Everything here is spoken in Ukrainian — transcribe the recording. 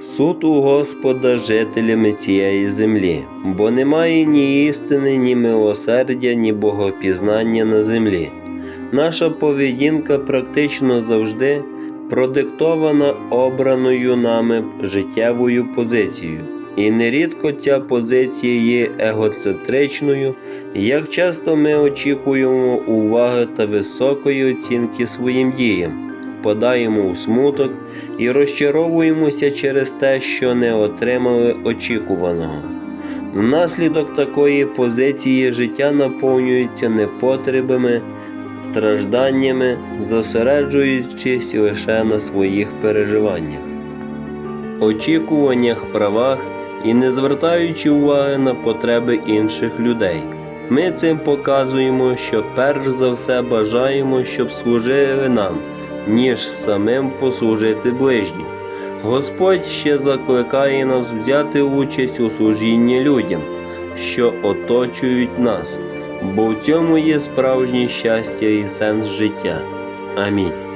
Суд у Господа жителями цієї землі, бо немає ні істини, ні милосердя, ні богопізнання на землі. Наша поведінка практично завжди продиктована обраною нами життєвою позицією. І нерідко ця позиція є егоцентричною, як часто ми очікуємо уваги та високої оцінки своїм діям, подаємо у смуток і розчаровуємося через те, що не отримали очікуваного. Внаслідок такої позиції життя наповнюється непотребами, стражданнями, зосереджуючись лише на своїх переживаннях, очікуваннях, правах і не звертаючи уваги на потреби інших людей. Ми цим показуємо, що перш за все бажаємо, щоб служили нам, ніж самим послужити ближнім. Господь ще закликає нас взяти участь у служінні людям, що оточують нас, бо в цьому є справжнє щастя і сенс життя. Амінь.